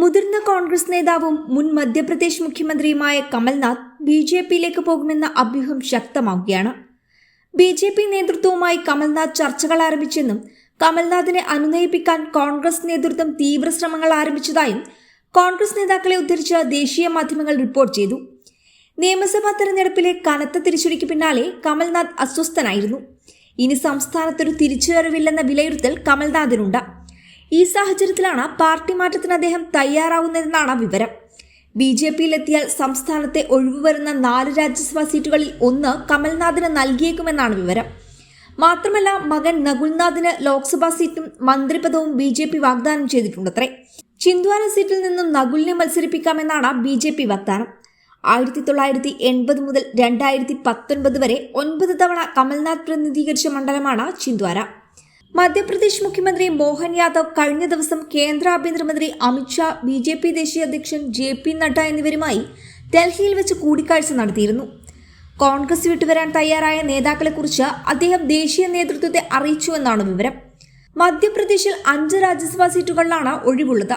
മുതിർന്ന കോൺഗ്രസ് നേതാവും മുൻ മധ്യപ്രദേശ് മുഖ്യമന്ത്രിയുമായ കമൽനാഥ് ബി ജെ പിയിലേക്ക് പോകുമെന്ന അഭ്യൂഹം ശക്തമാവുകയാണ്. ബി ജെ പി നേതൃത്വവുമായി കമൽനാഥ് ചർച്ചകൾ ആരംഭിച്ചെന്നും കമൽനാഥിനെ അനുനയിപ്പിക്കാൻ കോൺഗ്രസ് നേതൃത്വം തീവ്ര ശ്രമങ്ങൾ ആരംഭിച്ചതായും കോൺഗ്രസ് നേതാക്കളെ ഉദ്ധരിച്ച് ദേശീയ മാധ്യമങ്ങൾ റിപ്പോർട്ട് ചെയ്തു. നിയമസഭാ തെരഞ്ഞെടുപ്പിലെ കനത്ത തിരിച്ചടിക്ക് പിന്നാലെ കമൽനാഥ് അസ്വസ്ഥനായിരുന്നു. ഇനി സംസ്ഥാനത്തൊരു തിരിച്ചുവരവില്ലെന്ന വിലയിരുത്തൽ കമൽനാഥിനുണ്ട്. ഈ സാഹചര്യത്തിലാണ് പാർട്ടി മാറ്റത്തിന് അദ്ദേഹം തയ്യാറാവുന്നതെന്നാണ് വിവരം. ബി ജെ പിയിലെത്തിയാൽ സംസ്ഥാനത്തെ ഒഴിവുവരുന്ന നാല് രാജ്യസഭാ സീറ്റുകളിൽ ഒന്ന് കമൽനാഥിന് നൽകിയേക്കുമെന്നാണ് വിവരം. മാത്രമല്ല മകൻ നകുൽനാഥിന് ലോക്സഭാ സീറ്റും മന്ത്രിപദവും ബി ജെ പി വാഗ്ദാനം ചെയ്തിട്ടുണ്ടത്രേ. ചിന്ദ്വാര സീറ്റിൽ നിന്നും നകുലിനെ മത്സരിപ്പിക്കാമെന്നാണ് ബി ജെ പി വാഗ്ദാനം. ആയിരത്തി തൊള്ളായിരത്തി എൺപത് മുതൽ രണ്ടായിരത്തി പത്തൊൻപത് വരെ ഒൻപത് തവണ കമൽനാഥ് പ്രതിനിധീകരിച്ച മണ്ഡലമാണ് ചിന്ദ്വാര. മധ്യപ്രദേശ് മുഖ്യമന്ത്രി മോഹൻ യാദവ് കഴിഞ്ഞ ദിവസം കേന്ദ്ര ആഭ്യന്തരമന്ത്രി അമിത്ഷാ ബി ജെ പി ദേശീയ അധ്യക്ഷൻ ജെ പി നഡ്ഡ എന്നിവരുമായി ഡൽഹിയിൽ വെച്ച് കൂടിക്കാഴ്ച നടത്തിയിരുന്നു. കോൺഗ്രസ് വിട്ടുവരാൻ തയ്യാറായ നേതാക്കളെക്കുറിച്ച് അദ്ദേഹം ദേശീയ നേതൃത്വത്തെ അറിയിച്ചുവെന്നാണ് വിവരം. മധ്യപ്രദേശിൽ അഞ്ച് രാജ്യസഭാ സീറ്റുകളിലാണ് ഒഴിവുള്ളത്.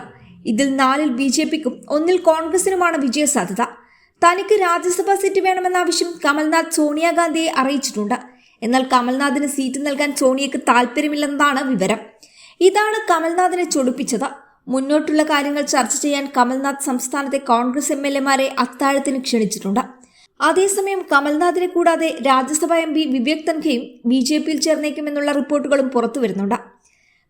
ഇതിൽ നാലിൽ ബി ജെ പിക്കും ഒന്നിൽ കോൺഗ്രസിനുമാണ് വിജയസാധ്യത. തനിക്ക് രാജ്യസഭാ സീറ്റ് വേണമെന്ന ആവശ്യം കമൽനാഥ് സോണിയാഗാന്ധിയെ അറിയിച്ചിട്ടുണ്ട്. എന്നാൽ കമൽനാഥിന് സീറ്റ് നൽകാൻ സോണിയക്ക് താല്പര്യമില്ലെന്നതാണ് വിവരം. ഇതാണ് കമൽനാഥിനെ ചൊടിപ്പിച്ചത്. മുന്നോട്ടുള്ള കാര്യങ്ങൾ ചർച്ച ചെയ്യാൻ കമൽനാഥ് സംസ്ഥാനത്തെ കോൺഗ്രസ് എം എൽ എമാരെ അത്താഴത്തിന് ക്ഷണിച്ചിട്ടുണ്ട്. അതേസമയം കമൽനാഥിനെ കൂടാതെ രാജ്യസഭാ എം പി വിവേക് തൻഖയും ബി ജെ പിയിൽ ചേർന്നേക്കുമെന്നുള്ള റിപ്പോർട്ടുകളും പുറത്തു വരുന്നുണ്ട്.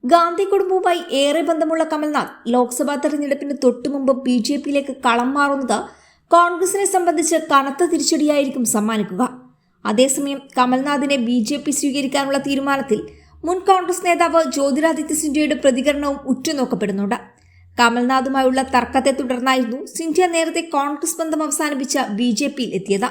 ഗാന്ധി കുടുംബവുമായി ഏറെ ബന്ധമുള്ള കമൽനാഥ് ലോക്സഭാ തെരഞ്ഞെടുപ്പിന് തൊട്ടുമുമ്പ് ബി ജെ പിയിലേക്ക് കളം മാറുന്നത് കോൺഗ്രസിനെ സംബന്ധിച്ച് കനത്ത തിരിച്ചടിയായിരിക്കും സമ്മാനിക്കുക. അതേസമയം കമൽനാഥിനെ ബി ജെ പി സ്വീകരിക്കാനുള്ള തീരുമാനത്തിൽ മുൻ കോൺഗ്രസ് നേതാവ് ജ്യോതിരാദിത്യ സിന്ധ്യയുടെ പ്രതികരണവും ഉറ്റുനോക്കപ്പെടുന്നുണ്ട്. കമൽനാഥുമായുള്ള തർക്കത്തെ തുടർന്നായിരുന്നു സിന്ധ്യ നേരത്തെ കോൺഗ്രസ് ബന്ധം അവസാനിപ്പിച്ച ബി ജെ പിയിൽ എത്തിയത്.